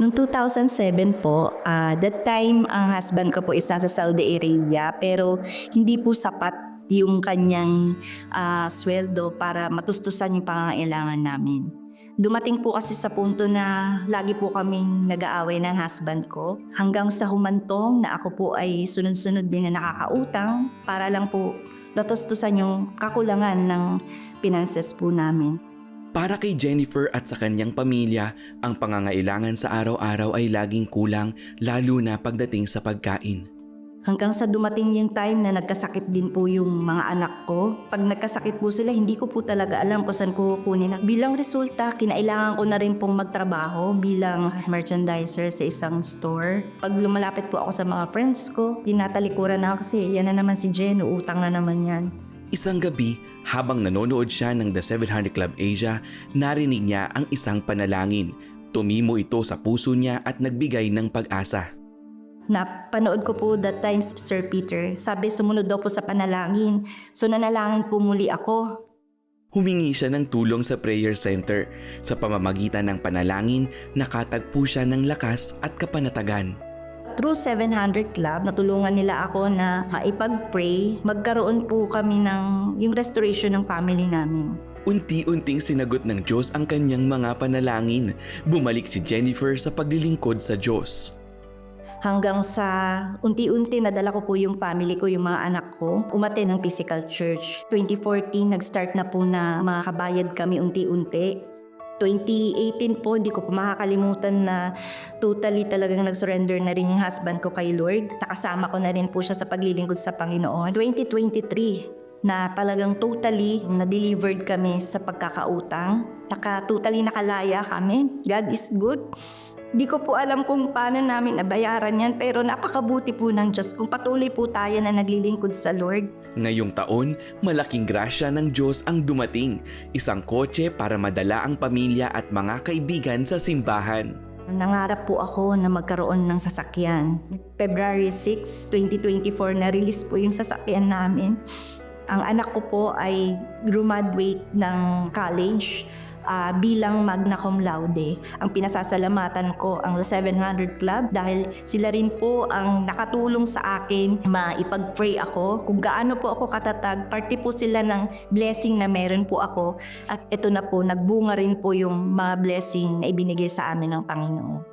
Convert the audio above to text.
Noong 2007 po, ah, that time ang husband ko po is nasa Saudi Arabia pero hindi po sapat yung kanyang ah, sweldo para matustusan yung pangangailangan namin. Dumating po kasi sa punto na lagi po kaming nag-aaway ng husband ko hanggang sa humantong na ako po ay sunod-sunod din na nakakautang para lang po natustusan yung kakulangan ng finances po namin. Para kay Jennifer at sa kanyang pamilya, ang pangangailangan sa araw-araw ay laging kulang lalo na pagdating sa pagkain. Hanggang sa dumating yung time na nagkasakit din po yung mga anak ko. Pag nagkasakit po sila, hindi ko po talaga alam kung saan ko kukunin. Bilang resulta, kinailangan ko na rin pong magtrabaho bilang merchandiser sa isang store. Pag lumalapit po ako sa mga friends ko, tinatalikuran na ako kasi yan na naman si Jen, utang na naman yan. Isang gabi, habang nanonood siya ng The 700 Club Asia, narinig niya ang isang panalangin. Tumimo ito sa puso niya at nagbigay ng pag-asa. Napanood ko po that time Sir Peter. Sabi sumunod daw po sa panalangin. So nanalangin po muli ako. Humingi siya ng tulong sa prayer center. Sa pamamagitan ng panalangin, nakatagpo siya ng lakas at kapanatagan. Through 700 Club, natulungan nila ako na maipag-pray. Magkaroon po kami ng yung restoration ng family namin. Unti-unting sinagot ng Diyos ang kanyang mga panalangin. Bumalik si Jennifer sa paglilingkod sa Diyos. Hanggang sa unti-unti nadala ko po yung family ko, yung mga anak ko, umate ng physical church. 2014, nag-start na po na makabayad kami unti-unti. 2018 po, hindi ko po makakalimutan na totally talagang nag-surrender na rin yung husband ko kay Lord. Nakasama ko na rin po siya sa paglilingkod sa Panginoon. 2023, na talagang totally na-delivered kami sa pagkakautang. Naka, totally nakalaya kami. God is good. Di ko po alam kung paano namin nabayaran yan pero napakabuti po ng Diyos kung patuloy po tayo na naglilingkod sa Lord. Ngayong taon, malaking grasya ng Diyos ang dumating. Isang kotse para madala ang pamilya at mga kaibigan sa simbahan. Nangarap po ako na magkaroon ng sasakyan. February 6, 2024, na-release po yung sasakyan namin. Ang anak ko po ay graduate ng college ah, bilang magna cum laude. Ang pinasasalamatan ko ang 700 Club dahil sila rin po ang nakatulong sa akin maipag-pray ako. Kung gaano po ako katatag, parte po sila ng blessing na meron po ako. At ito na po, nagbunga rin po yung mga blessing na ibinigay sa amin ng Panginoon.